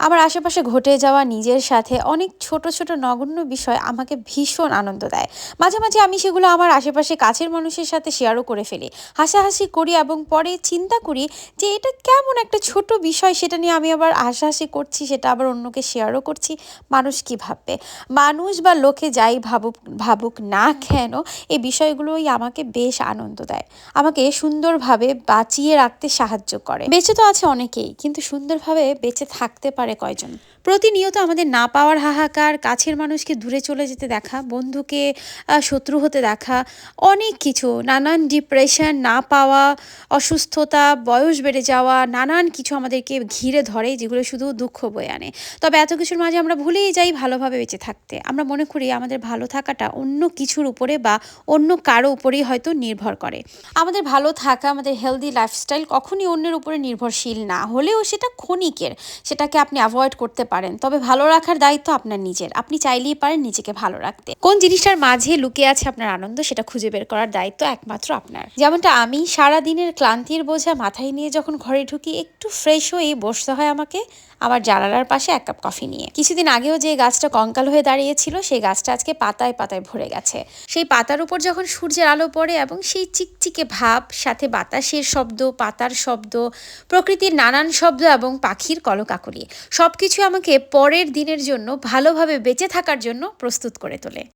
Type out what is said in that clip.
আমার আশেপাশে ঘটে যাওয়া নিজের সাথে অনেক ছোট ছোট নগণ্য বিষয় আমাকে ভীষণ আনন্দ দেয়। মাঝে মাঝে আমি সেগুলো আমার আশেপাশে কাছের মানুষের সাথে শেয়ারও করে ফেলি। হাসাহাসি করি এবং পরে চিন্তা করি যে এটা কেমন একটা ছোট বিষয় সেটা নিয়ে আমি আবার হাসাহাসি করছি, সেটা আবার অন্যকে শেয়ারও করছি। মানুষ কি ভাববে? মানুষ বা লোকে যাই ভাবুক ভাবুক না কেন এই বিষয়গুলোই আমাকে বেশ আনন্দ দেয়। আমাকে সুন্দরভাবে বাঁচিয়ে রাখতে সাহায্য করে। বেঁচে তো আছে অনেকেই, কিন্তু সুন্দরভাবে বেঁচে থাকতে পারে কয়জন? প্রতিনিয়ত আমাদের না পাওয়ার হাহাকার, কাছের মানুষকে দূরে চলে যেতে দেখা, বন্ধুকে শত্রু হতে দেখা, অনেক কিছু। নানান ডিপ্রেশন না পাওয়া, অসুস্থতা, বয়স বেড়ে যাওয়া, নানান কিছু আমাদেরকে ঘিরে ধরে, যেগুলো শুধু দুঃখ বয়ে আনে। তবে এত কিছুর মাঝে আমরা ভুলেই যাই ভালোভাবে বেঁচে থাকতে। আমরা মনে করি আমাদের ভালো থাকাটা অন্য কিছুর উপরে বা অন্য কারও উপরেই হয়তো নির্ভর করে। আমাদের ভালো থাকা, আমাদের হেলদি লাইফস্টাইল কখনই অন্যের উপরে নির্ভরশীল না। হলেও সেটা ক্ষণিকের। সেটাকে আপনি অ্যাভয়েড করতে পারেন। তবে ভালো রাখার দায়িত্ব আপনার নিজের। আপনি চাইলেই পারেন নিজেকে ভালো রাখতে। কোন জিনিসটার মাঝে লুকিয়ে আছে আপনার আনন্দ, সেটা খুঁজে বের করার দায়িত্ব একমাত্র আপনার। যেমনটা আমি সারা দিনের ক্লান্তির বোঝা মাথায় নিয়ে যখন ঘরে ঢুকি, একটু ফ্রেশ হয়ে বসতে হয় আমাকে আমার জানালার পাশে এক কাপ কফি নিয়ে। কিছুদিন আগেও যে গাছটা কঙ্কাল হয়ে দাঁড়িয়েছিল, সেই গাছটা আজকে পাতায় পাতায় ভরে গেছে। সেই পাতার উপর যখন সূর্যের আলো পড়ে এবং সেই চিকচিকে ভাব, সাথে বাতাসের শব্দ, পাতার শব্দ, প্রকৃতির নানান শব্দ এবং পাখির কলকাকলি। সব কিছু আমাকে পরের দিনের জন্য ভালোভাবে বেঁচে থাকার জন্য প্রস্তুত করে তোলে।